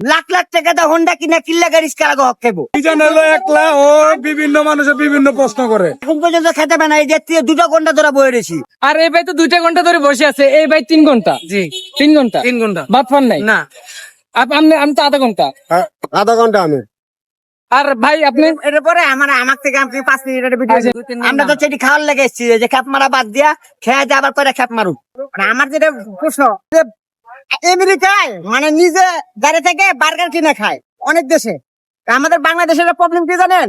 লাখ লাখ টাকা দা হোন্ডা কিনা কিল্লা গাড়ি কারাগো হক খাইবো? মিজান হলো একলা ও বিভিন্ন মানুষের বিভিন্ন প্রশ্ন করে। এখন পর্যন্ত খেতে পারে না এই দুটো ঘণ্টা ধরে বয়ে রয়েছি। আর এই ভাই তো দুইটা ঘণ্টা ধরে বসে আছে এই ভাই তিন ঘণ্টা। জি। তিন ঘণ্টা? তিন ঘণ্টা। ভাত পান নাই? না। আপ- আপনি আমি তো আধা ঘণ্টা। আধা ঘণ্টা আমি। আর ভাই আপনি? এর পরে আমার আমার থেকে আপনি পাঁচ মিনিটের ভিডিও আচ্ছা, দুই। তিন আমরা তো সেটি খাওয়ার লেগে এসেছি যে খ্যাপ মারা বাদ দিয়া খেয়ে যা আবার পরে খ্যাপ মারুক? মানে আমার যেটা প্রশ্ন আমেরিকায় মানে নিজে গাড়ি থেকে বার্গার কিনে খায় অনেক দেশে। আমাদের বাংলাদেশের প্রবলেম কি জানেন?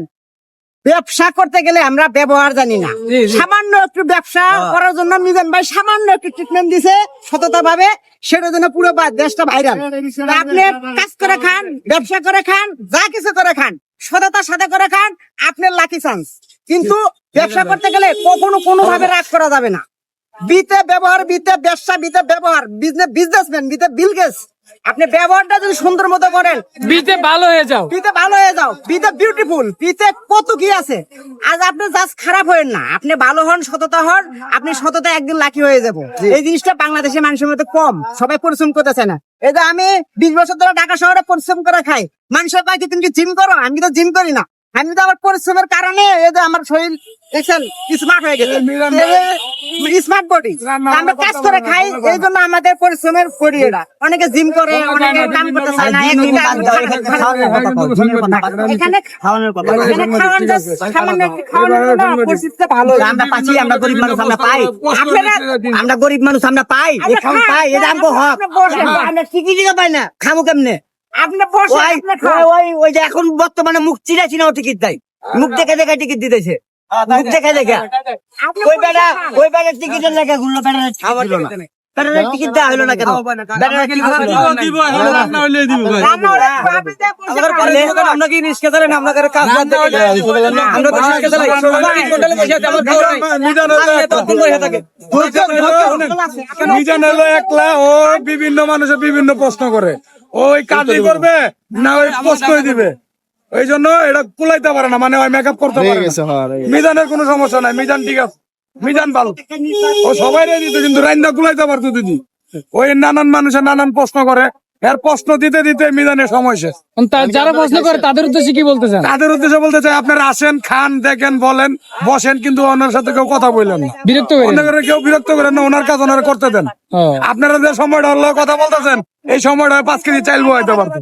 ব্যবসা করতে গেলে আমরা ব্যবহার জানি না। সামান্য একটু ব্যবসা করার জন্য মিজান ভাই সামান্য একটু ট্রিটমেন্ট দিছে সততা ভাবে সেটার জন্য পুরো দেশটা ভাইরাল আপনি কাজ করে খান ব্যবসা করে খান যা কিছু করে খান সততার সাথে করে খান আপনার লাকি চান্স কিন্তু ব্যবসা করতে গেলে কখনো কোনো ভাবে রাগ করা যাবে না। বিতে ব্যবহার বিতে ব্যবসা বিতে ব্যবহার। বিজনেস বিজনেসম্যান বিতে বিল আপনি ব্যবহারটা যদি সুন্দর মতো করেন বিতে ভালো হয়ে যাও। বিতে ভালো হয়ে যাও বিতে বিউটিফুল বিতে কত কি আছে। আজ আপনি জাস্ট খারাপ হয়েন না। আপনি ভালো হন সততা হন আপনি সততা একদিন লাকি হয়ে যাব। এই জিনিসটা বাংলাদেশের মানুষের মধ্যে কম সবাই পরিশ্রম করতেছে না। এই যে আমি বিশ বছর ধরে ঢাকা শহরে পরিশ্রম করে খাই মানুষের কয়েক তুমি কি জিম করো? আমি তো জিম করি না। আমি তো আমার পরিশ্রমের কারণে এই যে আমার শরীর দেখছেন স্মার্ট হয়ে গেছে। স্মার্ট বডি আমরা কাজ করে খাই এই জন্য আমাদের পরিশ্রমের করি এটা অনেকে জিম করে অনেকে কাম করতে চায় না এখানে খাওয়ানোর কথা। এখানে সামান্য খাওয়ানোর জন্য ভালো আমরা পাচ্ছি আমরা গরিব মানুষ আমরা পাই। আপনারা আমরা গরিব মানুষ আমরা পাই। পাই এটা আমগো হক। আমরা পাই না। খামো কেমনে? আপনি বসেন, ওই ওই- ওই ওই যে এখন বর্তমানে মুখ চিনা চিনাও টিকিট দেয়। মুখ দেখে দেখে টিকিট দিতেছে। মুখ দেখে। দেখে ওই বেটা ওই বেটার টিকিটের লেখা ঘুরলো বেটার বেটার টিকিট দেওয়া হলো না কেন? বেটার টিকিট দিব রান্না হইলে দিব ভাই রান্না হলে আপনি যে বসে খান। আমরা কি রিস্কা চালান আমরা করে কাজ বাদ আমরা তো রিস্কা চালাই আমরা কি হোটেলে আমার খাওয়া নাই। মিজান হলো একলা। তখন বসে থাকে। মিজান হলো একলা ও বিভিন্ন মানুষের বিভিন্ন প্রশ্ন করে। ওই কাজই করবে না ওই প্রশ্নই দিবে। ওই জন্য এটা কুলাইতে পারে না মানে মেকআপ করতে পারে মিজানের কোনো সমস্যা নাই মিজান ঠিক আছে মিজান ভালো। ও সবাই দিত কিন্তু রান্না কুলাইতে পারতো দিদি। ওই নানান মানুষের নানান প্রশ্ন করে এর প্রশ্ন দিতে দিতে মিজানের সময় শেষ। যারা প্রশ্ন করে তাদের উদ্দেশ্যে কি বলতে চান তাদের উদ্দেশ্যে বলতে চাই আপনারা আসেন খান দেখেন বলেন বসেন কিন্তু ওনার সাথে কেউ কথা বললেন না। বিরক্ত করেন। কেউ বিরক্ত করেন না ওনার কাজ ওনারা করতে দেন। আপনারা যে সময়টা হলো কথা বলতেছেন এই সময়টা পাঁচ কেজি চাইল বহাইতে পারতো।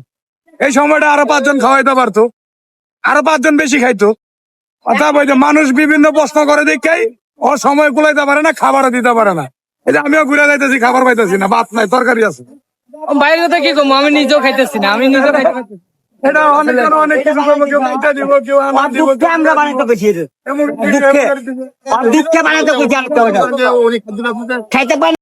এই সময়টা আরও পাঁচজন খাওয়াইতে পারতো। আরও পাঁচজন বেশি খাইতো। অর্থাৎ ওই যে মানুষ বিভিন্ন প্রশ্ন করে দেখাই ও সময় কুলাইতে পারে না খাবারও দিতে পারে না। এই যে আমিও ঘুরে যাইতেছি খাবার পাইতেছি না ভাত নাই তরকারি আছে। বাইরে কথা কি কম? আমি নিজেও খাইতেছি না আমি নিজেও খাইতে এটা অনেক অনেক কিছু করব কেউ মাইটা দিব কেউ আনা দিব আমরা বানাইতে পেছি এমন দুঃখে। দুঃখে বানাইতে পেছি খাইতে পাই না।